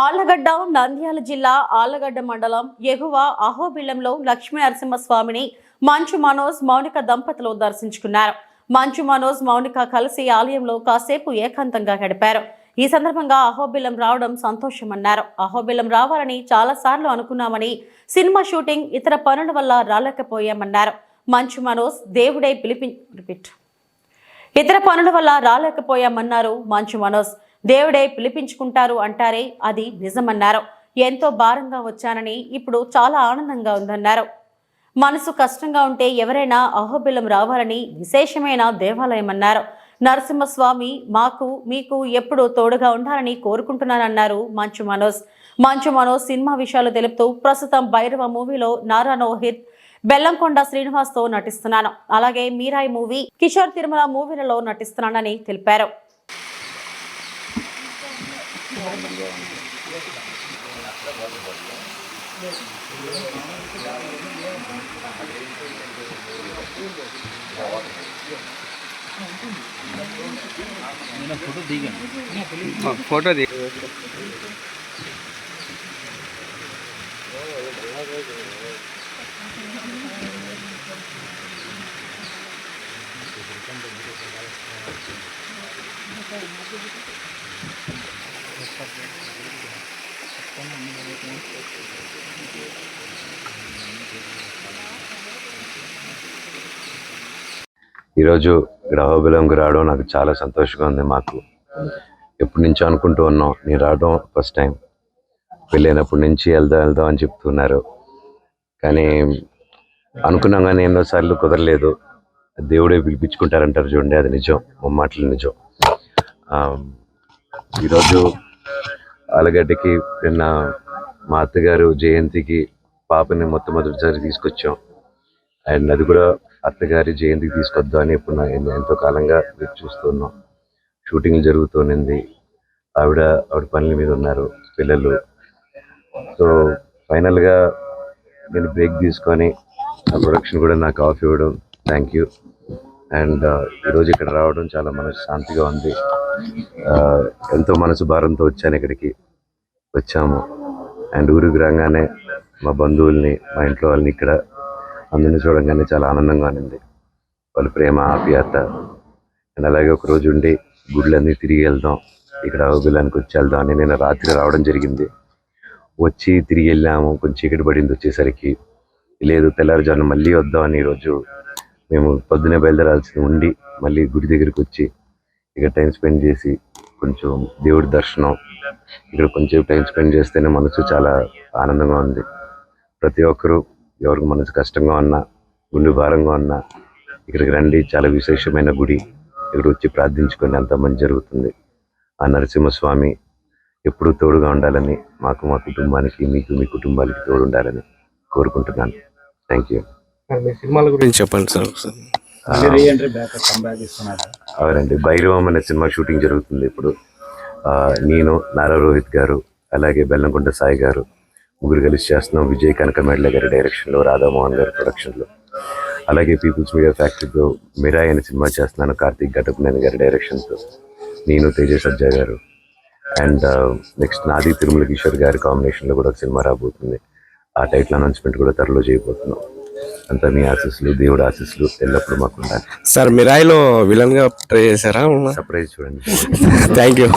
ఆళ్ళగడ్డ నంద్యాల జిల్లా ఆళ్ళగడ్డ మండలం ఎగువ అహోబిల్లంలో లక్ష్మీ నరసింహస్వామిని మంచు మనోజ్ మౌనిక దంపతులు దర్శించుకున్నారు. మంచు మనోజ్ మౌనిక కలిసి ఆలయంలో కాసేపు ఏకాంతంగా గడిపారు. ఈ సందర్భంగా అహోబిల్లం రావడం సంతోషమన్నారు. అహోబిల్లం రావాలని చాలా సార్లు అనుకున్నామని సినిమా షూటింగ్ ఇతర పనుల వల్ల రాలేకపోయామన్నారు. మంచు మనోజ్ దేవుడే పిలిపి ఇతర పనుల వల్ల రాలేకపోయామన్నారు మంచు మనోజ్. దేవుడే పిలిపించుకుంటారు అంటారే అది నిజమన్నారు. ఎంతో భారంగా వచ్చానని ఇప్పుడు చాలా ఆనందంగా ఉందన్నారు. మనసు కష్టంగా ఉంటే ఎవరైనా అహోబిలం రావాలని విశేషమైన దేవాలయం అన్నారు నరసింహస్వామి మాకు మీకు ఎప్పుడు తోడుగా ఉండాలని కోరుకుంటున్నానన్నారు మంచు మనోజ్. మంచు మనోజ్ సినిమా విషయాలు తెలుపుతూ ప్రస్తుతం భైరవ మూవీలో నారా నోహిత్ బెల్లంకొండ శ్రీనివాస్తో నటిస్తున్నాను. అలాగే మీరాయి మూవీ కిషోర్ తిరుమల మూవీలలో నటిస్తున్నానని తెలిపారు. फ़ोटो दी हाँ फ़ोटो दी Thank you. ఈరోజు ఇక్కడ రావడం నాకు చాలా సంతోషంగా ఉంది. మాకు ఎప్పటి నుంచో అనుకుంటూ ఉన్నాం నేను రావడం ఫస్ట్ టైం వెళ్ళినప్పటి నుంచి వెళ్దాం వెళ్దాం అని చెప్తున్నారు. కానీ అనుకున్నాం కానీ ఎన్నోసార్లు కుదరలేదు. దేవుడే పిలిపించుకుంటారంటారు చూడండి అది నిజం. మాటలు నిజం. ఈరోజు ఆలగడ్డకి నిన్న మా అత్తగారు జయంతికి పాపని మొట్టమొదటిసారి తీసుకొచ్చాం. అండ్ అది కూడా అత్తగారి జయంతికి తీసుకొద్దాం అని ఇప్పుడు నా- నేను ఎంతో కాలంగా చూస్తున్నాం షూటింగ్ జరుగుతూనింది ఆవిడ ఆవిడ పనుల మీద ఉన్నారు పిల్లలు. సో ఫైనల్గా నేను బ్రేక్ తీసుకొని ఆ ప్రొడక్షన్ కూడా నాకు ఆఫ్ ఇవ్వడం. Thank you. అండ్ ఈరోజు ఇక్కడ రావడం చాలా మనసు శాంతిగా ఉంది. ఆ, ఎంతో మనసు భారంతో వచ్చాను ఇక్కడికి. వచ్చాము. అండ్ ఊరికి రాగానే మా బంధువుల్ని మా ఇంట్లో వాళ్ళని ఇక్కడ అందరిని చూడంగానే చాలా ఆనందంగా ఉంది వాళ్ళ ప్రేమ ఆప్యాయత. అండ్ అలాగే ఒక రోజు ఉండి గుడ్లన్నీ తిరిగి వెళ్దాం ఇక్కడ అహోబిలానికి వచ్చి వెళ్దాం అని నేను రాత్రి రావడం జరిగింది. వచ్చి తిరిగి వెళ్ళాము కొంచెం చీకటి పడింది వచ్చేసరికి. లేదు తెల్లారుజాను మళ్ళీ వద్దామని ఈరోజు మేము పొద్దునే బయలుదేరాల్సి ఉండి మళ్ళీ గుడి దగ్గరికి వచ్చి ఇక్కడ టైం స్పెండ్ చేసి కొంచెం దేవుడి దర్శనం ఇక్కడ కొంచెం టైం స్పెండ్ చేస్తేనే మనసు చాలా ఆనందంగా ఉంది. ప్రతి ఒక్కరూ ఎవరికి మనసు కష్టంగా ఉన్నా గుండె భారంగా ఉన్నా ఇక్కడికి రండి చాలా విశేషమైన గుడి. ఇక్కడ వచ్చి ప్రార్థించుకొని అంత మంచి జరుగుతుంది. ఆ నరసింహస్వామి ఎప్పుడూ తోడుగా ఉండాలని మాకు మా కుటుంబానికి మీకు మీ కుటుంబానికి తోడు ఉండాలని కోరుకుంటున్నాను. థ్యాంక్ యూ సినిమాల గురించి చెప్పండి సార్ అవునండి భైరవం అనే సినిమా షూటింగ్ జరుగుతుంది ఇప్పుడు. నేను నారా రోహిత్ గారు అలాగే బెల్లంకొండ సాయి గారు ముగ్గురు కలిసి చేస్తున్నాం. విజయ్ కనకమేడల గారి డైరెక్షన్లో రాధామోహన్ గారి ప్రొడక్షన్లో అలాగే పీపుల్స్ మీడియా ఫ్యాక్టరీతో మిరాయ్ అనే సినిమా చేస్తున్నాను. కార్తీక్ ఘటపునేని గారి డైరెక్షన్తో నేను తేజస్ సజ్జా గారు అండ్ నెక్స్ట్ uh, నాది తిరుమల కిషోర్ గారి కాంబినేషన్లో కూడా ఒక సినిమా రాబోతుంది. ఆ టైటిల్ అనౌన్స్మెంట్ కూడా త్వరలో చేయబోతున్నాం. అంతా మీ ఆశీస్సులు దేవుడు ఆశీస్సులు ఎల్లప్పుడూ మాకు ఉండాలి. సార్ మిరాయిలో విలన్గా ట్రై చేశారా? సర్ప్రైజ్ చూడండి. Thank you